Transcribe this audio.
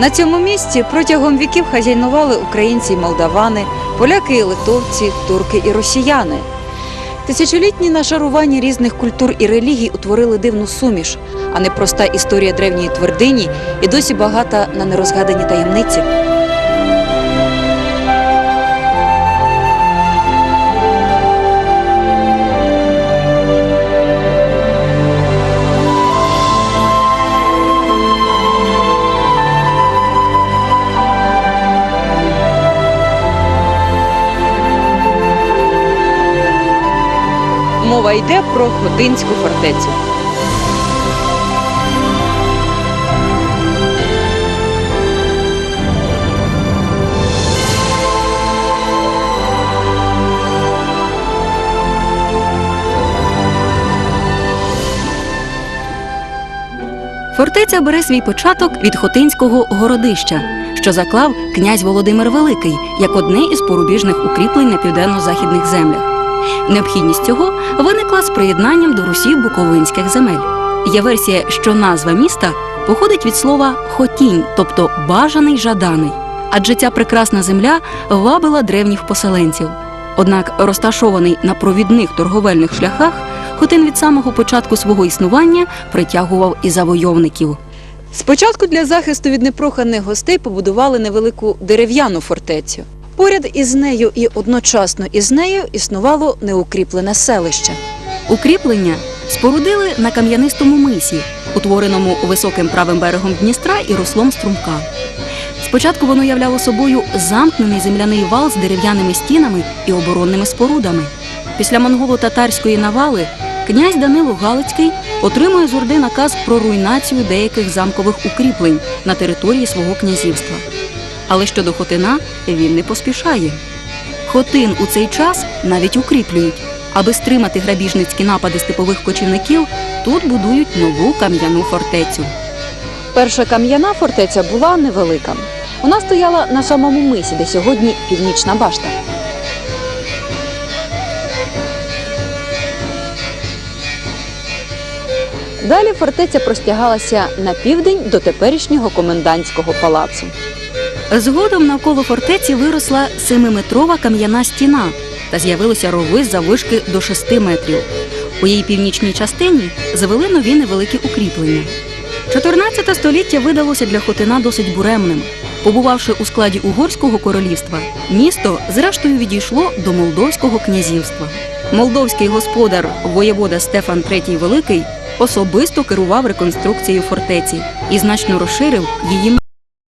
На цьому місці протягом віків хазяйнували українці і молдавани, поляки і литовці, турки і росіяни. Тисячолітні нашарування різних культур і релігій утворили дивну суміш, а не проста історія древньої твердині і досі багата на нерозгадані таємниці. Мова йде про Хотинську фортецю. Фортеця бере свій початок від Хотинського городища, що заклав князь Володимир Великий як одне із порубіжних укріплень на південно-західних землях. Необхідність цього виникла з приєднанням до Русі буковинських земель. Є версія, що назва міста походить від слова хотінь, тобто бажаний жаданий. Адже ця прекрасна земля вабила древніх поселенців. Однак розташований на провідних торговельних шляхах, Хотин від самого початку свого існування притягував і завойовників. Спочатку для захисту від непроханих гостей побудували невелику дерев'яну фортецю. Поряд із нею і одночасно із нею існувало неукріплене селище. Укріплення спорудили на кам'янистому мисі, утвореному високим правим берегом Дністра і руслом струмка. Спочатку воно являло собою замкнений земляний вал з дерев'яними стінами і оборонними спорудами. Після монголо-татарської навали князь Данило Галицький отримує з Орди наказ про руйнацію деяких замкових укріплень на території свого князівства. Але щодо Хотина він не поспішає. Хотин у цей час навіть укріплюють. Аби стримати грабіжницькі напади степових кочівників, тут будують нову кам'яну фортецю. Перша кам'яна фортеця була невелика. Вона стояла на самому мисі, де сьогодні північна башта. Далі фортеця простягалася на південь до теперішнього комендантського палацу. Згодом навколо фортеці виросла семиметрова кам'яна стіна та з'явилися рови заввишки до 6 метрів. У її північній частині завели нові невеликі укріплення. 14 століття видалося для Хотина досить буремним. Побувавши у складі Угорського королівства, місто зрештою відійшло до Молдовського князівства. Молдовський господар воєвода Стефан III Великий особисто керував реконструкцією фортеці і значно розширив її